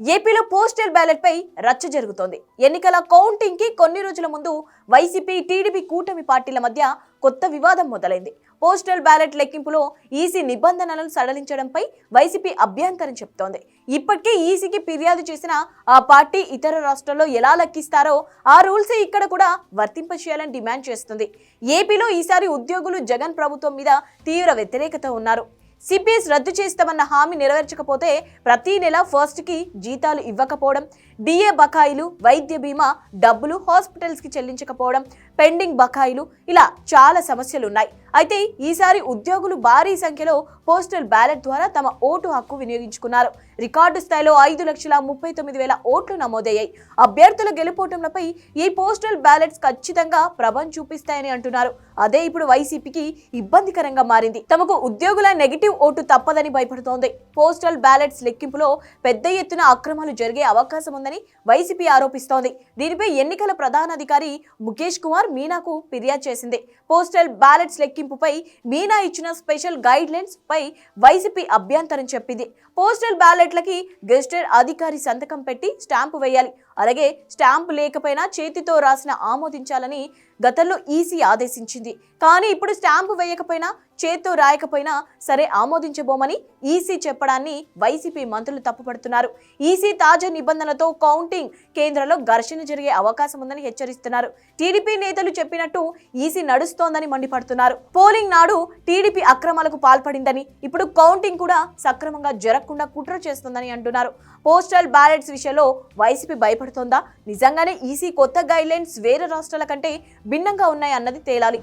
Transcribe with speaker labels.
Speaker 1: ఏపీలో postal ballot పై రచ్చ జరుగుతోంది. ఎన్నికల కౌంటింగ్కి కొన్ని రోజుల ముందు వైసీపీ టీడీపీ కూటమి పార్టీల మధ్య కొత్త వివాదం మొదలైంది. పోస్టల్ బ్యాలెట్ లెక్కింపులో ఈసీ నిబంధనలను సడలించడంపై వైసీపీ అభ్యంతరం చెప్తోంది. ఇప్పటికే ఈసీకి ఫిర్యాదు చేసిన ఆ పార్టీ ఇతర రాష్ట్రాల్లో ఎలా లెక్కిస్తారో ఆ రూల్స్ ఇక్కడ కూడా వర్తింపచేయాలని డిమాండ్ చేస్తుంది. ఏపీలో ఈసారి ఉద్యోగులు జగన్ ప్రభుత్వం మీద తీవ్ర వ్యతిరేకత ఉన్నారు. సిపిఎస్ రద్దు చేస్తామన్న హామీ నెరవేర్చకపోతే ప్రతి నెల ఫస్ట్కి జీతాలు ఇవ్వకపోవడం డిఏ బకాయిలు వైద్య బీమా డబ్బులు హాస్పిటల్స్కి చెల్లించకపోవడం పెండింగ్ బకాయిలు ఇలా చాలా సమస్యలు ఉన్నాయి అయితే ఈసారి ఉద్యోగులు భారీ సంఖ్యలో పోస్టల్ బ్యాలెట్ ద్వారా తమ ఓటు హక్కు వినియోగించుకున్నారు. రికార్డు స్థాయిలో ఐదు లక్షల ముప్పై తొమ్మిది వేల ఓట్లు నమోదయ్యాయి. అభ్యర్థుల గెలుపోటంలపై ఈ పోస్టల్ బ్యాలెట్స్ ఖచ్చితంగా ప్రభం చూపిస్తాయని అంటున్నారు. అదే ఇప్పుడు వైసీపీకి ఇబ్బందికరంగా మారింది. తమకు ఉద్యోగుల నెగిటివ్ ఓటు తప్పదని భయపడుతోంది. పోస్టల్ బ్యాలెట్స్ లెక్కింపులో పెద్ద ఎత్తున అక్రమాలు జరిగే అవకాశం ఉందని వైసీపీ ఆరోపిస్తోంది. దీనిపై ఎన్నికల ప్రధానాధికారి ముఖేష్ కుమార్ మీనాకు ఫిర్యాదు చేసింది. పోస్టల్ బ్యాలెట్స్ లెక్కింపుపై మీనా ఇచ్చిన స్పెషల్ గైడ్ లైన్స్ పై వైసీపీ అభ్యంతరం చెప్పింది. పోస్టల్ బ్యాలెట్లకి గెజిటెడ్ అధికారి సంతకం పెట్టి స్టాంపు వేయాలి. అలాగే స్టాంపు లేకపోయినా చేతితో రాసిన ఆమోదించాలని గతంలో ఈసీ ఆదేశించింది. కానీ ఇప్పుడు స్టాంపు వేయకపోయినా చేత్తో రాయకపోయినా సరే ఆమోదించబోమని ఈసీ చెప్పడాన్ని వైసీపీ మంత్రులు తప్పుపడుతున్నారు. ఈసీ తాజా నిబంధనలతో కౌంటింగ్ కేంద్రంలో ఘర్షణ జరిగే అవకాశం ఉందని హెచ్చరిస్తున్నారు. టీడీపీ నేతలు చెప్పినట్టు ఈసీ నడుస్తోందని మండిపడుతున్నారు. పోలింగ్ నాడు టీడీపీ అక్రమాలకు పాల్పడిందని ఇప్పుడు కౌంటింగ్ కూడా సక్రమంగా జరగకుండా కుట్ర చేస్తుందని అంటున్నారు. పోస్టల్ బ్యాలెట్స్ విషయంలో వైసీపీ భయపడుతుంది. నిజంగానే ఈసీ కొత్త గైడ్లైన్స్ వేరే రాష్ట్రాల కంటే భిన్నంగా ఉన్నాయన్నది తేలాలి.